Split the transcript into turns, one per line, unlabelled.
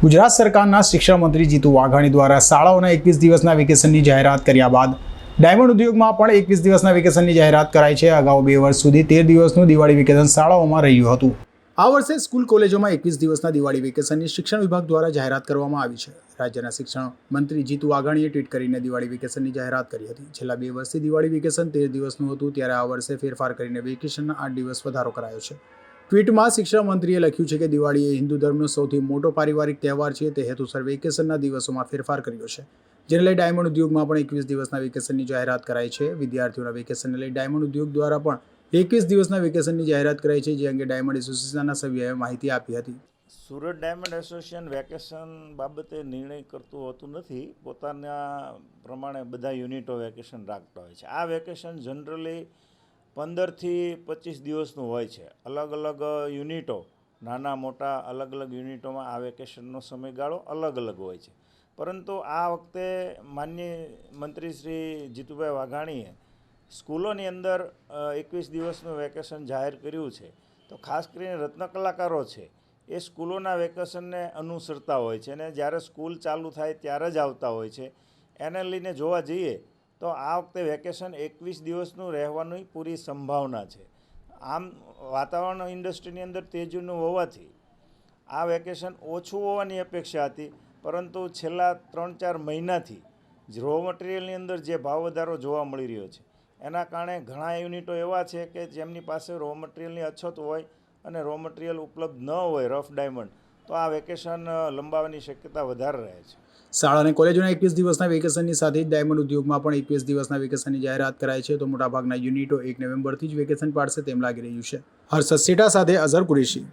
ગુજરાત સરકારના શિક્ષણ મંત્રી જીતુ વાઘાણી દ્વારા શાળાઓના એકવીસ દિવસના વેકેશનની જાહેરાત કર્યા બાદ ડાયમંડ ઉદ્યોગમાં પણ એકવીસ દિવસના વેકેશનની જાહેરાત કરાઈ છે. અગાઉ બે વર્ષ સુધી તેર દિવસનું દિવાળી વેકેશન શાળાઓમાં રહ્યું હતું. આ વર્ષે સ્કૂલ કોલેજોમાં એકવીસ દિવસના દિવાળી વેકેશનની શિક્ષણ વિભાગ દ્વારા જાહેરાત કરવામાં આવી છે. રાજ્યના શિક્ષણ મંત્રી જીતુ વાઘાણીએ ટ્વીટ કરીને દિવાળી વેકેશનની જાહેરાત કરી હતી. છેલ્લા બે વર્ષથી દિવાળી વેકેશન તેર દિવસનું હતું, ત્યારે આ વર્ષે ફેરફાર કરીને વેકેશનના આઠ દિવસ વધારો કરાયો છે. ટ્વીટમાં શિક્ષણ મંત્રીએ લખ્યું છે કે દિવાળી એ હિન્દુ ધર્મનો સૌથી મોટો પારિવારિક તહેવાર છે. તે હેતુસર વેકેશનના દિવસોમાં ફેરફાર કર્યો છે. જેને લઈ ડાયમંડ ઉદ્યોગમાં પણ એકવીસ દિવસના વેકેશનની જાહેરાત કરાઈ છે. વિદ્યાર્થીઓના વેકેશનને લઈ ડાયમંડ ઉદ્યોગ દ્વારા પણ એકવીસ દિવસના વેકેશનની જાહેરાત કરાઈ છે, જે અંગે ડાયમંડ એસોસિએશનના સભ્યએ માહિતી આપી હતી.
સુરત ડાયમંડ એસોસિએશન વેકેશન બાબતે નિર્ણય કરતું હોતું નથી. પોતાના પ્રમાણે બધા યુનિટો વેકેશન રાખતા હોય છે. આ વેકેશન જનરલી પંદરથી પચીસ દિવસનું હોય છે. અલગ અલગ યુનિટો, નાના મોટા અલગ અલગ યુનિટોમાં આ વેકેશનનો સમયગાળો અલગ અલગ હોય છે. પરંતુ આ વખતે માન્ય મંત્રી શ્રી જીતુભાઈ વાઘાણીએ સ્કૂલોની અંદર એકવીસ દિવસનું વેકેશન જાહેર કર્યું છે. તો ખાસ કરીને રત્ન કલાકારો છે, એ સ્કૂલોના વેકેશનને અનુસરતા હોય છે. અને જ્યારે સ્કૂલ ચાલુ થાય ત્યારે જ આવતા હોય છે. એને લઈને જોવા જઈએ તો આ વખતે વેકેશન એકવીસ દિવસનું રહેવાની પૂરી સંભાવના છે. આમ વાતાવરણ ઇન્ડસ્ટ્રીની અંદર તેજીનું હોવાથી આ વેકેશન ઓછું હોવાની અપેક્ષા હતી, પરંતુ છેલ્લા ત્રણ ચાર મહિનાથી રો મટીરિયલની અંદર જે ભાવ વધારો જોવા મળી રહ્યો છે. એના કારણે ઘણા યુનિટો એવા છે કે જેમની પાસે રો મટીરિયલની અછત હોય અને રો મટીરિયલ ઉપલબ્ધ ન હોય રફ ડાયમંડ તો આ વેકેશન લંબાવવાની શક્યતા વધારે રહે છે.
શાળા અને કોલેજોના એકવીસ દિવસના વેકેશનની સાથે જ ડાયમંડ ઉદ્યોગમાં પણ એકવીસ દિવસના વેકેશનની જાહેરાત કરાઈ છે. તો મોટાભાગના યુનિટો એક નવેમ્બરથી જ વેકેશન પાડશે તેમ લાગી રહ્યું છે. હર્ષદ સેટા સાથે અઝર કુરેશી.